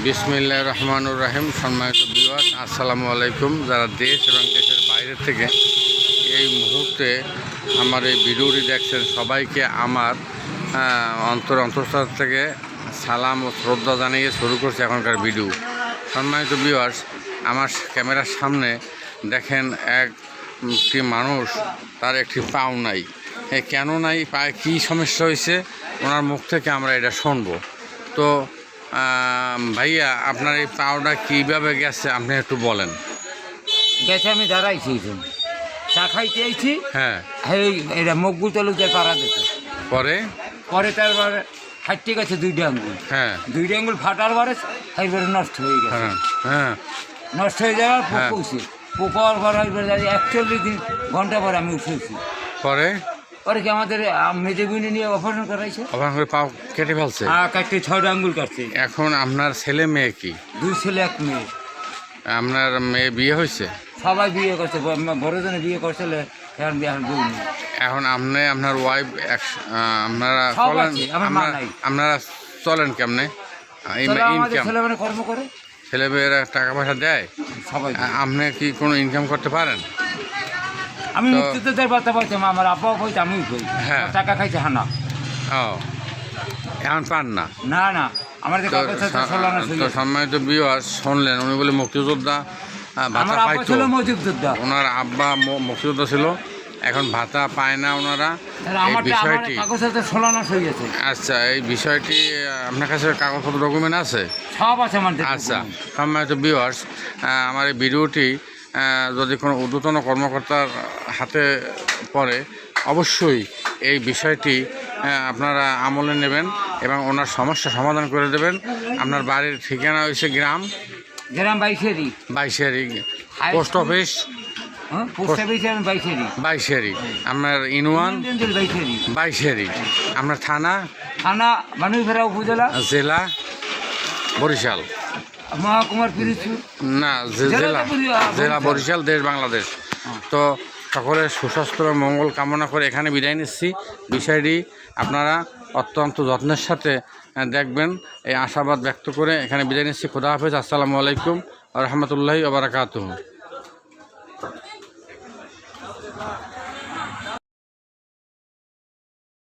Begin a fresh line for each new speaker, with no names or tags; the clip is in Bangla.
বিসমিল্লাহ রহমানুর রাহিম সম্মানিত বিওয়াস আসসালামু আলাইকুম। যারা দেশ এবং দেশের বাইরে থেকে এই মুহূর্তে আমার এই ভিডিওটি দেখছেন, সবাইকে আমার অন্তর অন্তঃস্থল থেকে সালাম ও শ্রদ্ধা জানিয়ে শুরু করছে এখনকার ভিডিও। সম্মানিত বিওয়াস আমার ক্যামেরার সামনে দেখেন একটি মানুষ, তার একটি পাও নাই। কেন নাই? পায়ে কী সমস্যা হয়েছে? ওনার মুখ থেকে আমরা এটা শুনব। তো ভাইয়া আপনার এই পাওটা কীভাবে গেছে আপনি একটু বলেন।
গেছে আমি দাঁড়াইছি। চা খাইতে আইছি।
হ্যাঁ।
এই এটা মকবুল তালুকদার পাড়া দেখে।
পরে?
পরে তারপর হাঁটতে গেছে দুইটা আঙ্গুল।
হ্যাঁ।
দুইটা আঙ্গুল ফাটার পরে এইবারে নষ্ট হয়ে গেছে।
হ্যাঁ হ্যাঁ।
নষ্ট হয়ে যাওয়ার
হ্যাঁ।
পোকছে পোকার পর এইবারে একচল্লিশ দিন ঘণ্টা পর আমি উঠেছি।
পরে?
পরে কি আমাদের মেজেবিনে নিয়ে অপারেশন করাইছে?
ওখান করে পাও কেটে ফেলছে?
আর কাটতে ছয়টা আঙ্গুল কাটছে।
এখন আপনার ছেলে মেয়ে কি?
দুই ছেলে এক মেয়ে।
আপনার মেয়ে বিয়ে হয়েছে?
সবাই বিয়ে করছে বড়জনে বিয়ে করছিল এখন বিয়ে বউ নেই।
এখন আপনি আপনার ওয়াইফ আপনারা চলেন আপনারা- চলেন কেমনে?
তাহলে আমাদের ছেলে মানে কর্ম করে।
ছেলে মেয়েরা টাকা পয়সা দেয়?
সবাই
আপনি কি কোনো ইনকাম করতে পারেন?
আমি মুক্তিযোদ্ধার বার্তা পাইতাম আমার আব্বাও কইতে আমিও কই।
হ্যাঁ।
টাকা খাইছে হানা।
ও। এখন পান না?
না না। আমার যে
তো
কাগজ আছে ষোলানো ছিল।
তো সম্মানিত বিওয়ার শুনলেন উনি বলে মুক্তিযোদ্ধা আহ, ভাতা
আমার আব্বা
পাইতো।
ছিল মজুবযোদ্ধা
ওনার আব্বা ম- মুক্তিযোদ্ধা ছিল। এখন ভাতা পায় না ওনারা।
তাহলে
এই
আমারটা আমার
বিষয়টি
কাগজ আছে ষোলানো হয়ে গেছে
আচ্ছা এই বিষয়টি আহ, আপনার কাছে কাগজপত্র ডকুমেন্ট আছে?
সব আছে আমার
আচ্ছা সম্মানিত ভিউয়ার্স আমার এই ভিডিওটি আহ, যদি কোনো ঊর্ধ্বতন কর্মকর্তার হাতে পড়ে অবশ্যই এই বিষয়টি আপনারা আমলে নেবেন এবং ওনার সমস্যা সমাধান করে দেবেন। আপনার বাড়ির ঠিকানা হয়েছে গ্রাম।
গ্রাম বাইশেরি।
বাইশেরি পোস্ট অফিস।
হ্যাঁ বাইশেরি।
বাইশেরি। আপনার ইনওয়ান
বাইশেরি।
বাইশেরি। আপনার থানা?
থানা মানুষভেরা উপজেলা।
জেলা বরিশাল।
মহাকুমার
না
জেলা বরিশাল।
বরিশাল দেশ বাংলাদেশ। তো সকলের সুস্বাস্থ্য মঙ্গল কামনা করে এখানে বিদায় নিচ্ছি। বিষয়টি আপনারা অত্যন্ত যত্নের সাথে দেখবেন। এই আশাবাদ ব্যক্ত করে এখানে বিদায় নিচ্ছি। খুদা হাফেজ। আসসালামু আলাইকুম রহমতুল্লাহি ওবরাকাতুহ